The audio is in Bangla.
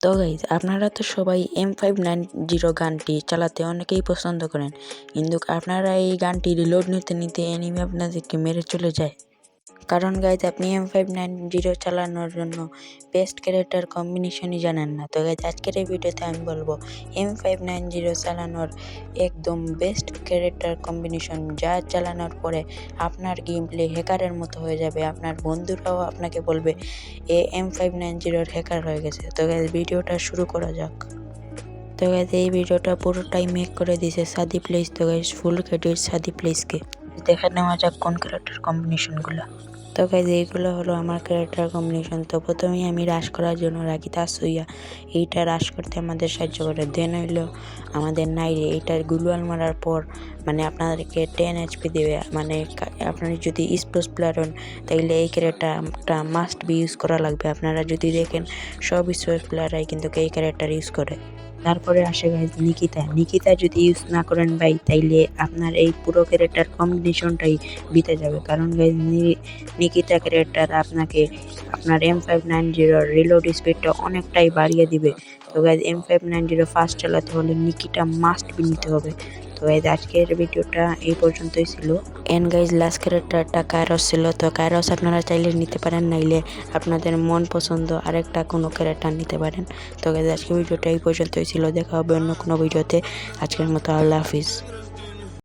তো গাইজ আপনারা তো সবাই এম ফাইভ নাইন জিরো গানটি চালাতে অনেকেই পছন্দ করেন। কিন্তু আপনারা এই গানটি রিলোড নিতে নিতে এনিমি আপনাদেরকে মেরে চলে যায়। কারণ গাইজ আপনি এম ফাইভ নাইন জিরো চালানোর জন্য বেস্ট ক্যারেক্টার কম্বিনেশনই জানেন না। তো গাইজ আজকের এই ভিডিওতে আমি বলব এম ফাইভ নাইন জিরো চালানোর একদম বেস্ট ক্যারেক্টার কম্বিনেশন যা চালানোর পরে আপনার গেম প্লে হ্যাকারের মতো হয়ে যাবে। আপনার বন্ধুরাও আপনাকে বলবে, এ এম ফাইভ নাইন জিরোর হ্যাকার হয়ে গেছে। তো গাইজ ভিডিওটা শুরু করা যাক। তো গাইজ এই ভিডিওটা পুরোটাই মেক করে দিয়েছে সাদি প্লেস তো গাইজ ফুল ক্রেডিট সাদি প্লেসকে দেখে নেওয়া যাক কোন ক্যারেক্টার কম্বিনেশনগুলো তো গাইজ এইগুলো হলো আমার ক্যারেক্টার কম্বিনেশন তো প্রথমেই আমি রাশ করার জন্য রাখি তা তাসুইয়া। এইটা রাশ করতে আমাদের সাহায্য করে। দেন হইল আমাদের নাইরে। এইটার গুলওয়াল মারার পর মানে আপনাদেরকে টেন এইচপি দেবে। মানে আপনার যদি স্পোর্টস প্লেয়ার হন, তাইলে এই ক্যারেক্টারটা মাস্ট বি ইউজ করা লাগবে। আপনারা যদি দেখেন, সব স্পোর্টস প্লেয়াররাই কিন্তু এই ক্যারেক্টার ইউজ করে। তারপরে আসে গাইজ নিকিতা। নিকিতা যদি ইউজ না করেন ভাই, তাইলে আপনার এই পুরো ক্যারেক্টার কম্বিনেশনটাই বিতে যাবে। কারণ গাইজ নিকিতা ক্যারেক্টার আপনাকে আপনার এম ফাইভ নাইন জিরোর রিলোড স্পিডটা অনেকটাই বাড়িয়ে দিবে। তো guys M five nine zero first চালাতে হলে নিকিটা মাস্ট বি নিতে হবে। তো গাইজ আজকের ভিডিওটা এই পর্যন্তই ছিল। এন গাইজ লাস্ট ক্যারেক্টারটা কায়রস ছিল। তো কায়রস আপনারা চাইলে নিতে পারেন, নাইলে আপনাদের মন পছন্দ আরেকটা কোনো ক্যারেক্টার নিতে পারেন। তো গাইজ আজকের ভিডিওটা এই পর্যন্তই ছিল। দেখা হবে অন্য কোনো ভিডিওতে। আজকের মতো আল্লাহ হাফিজ।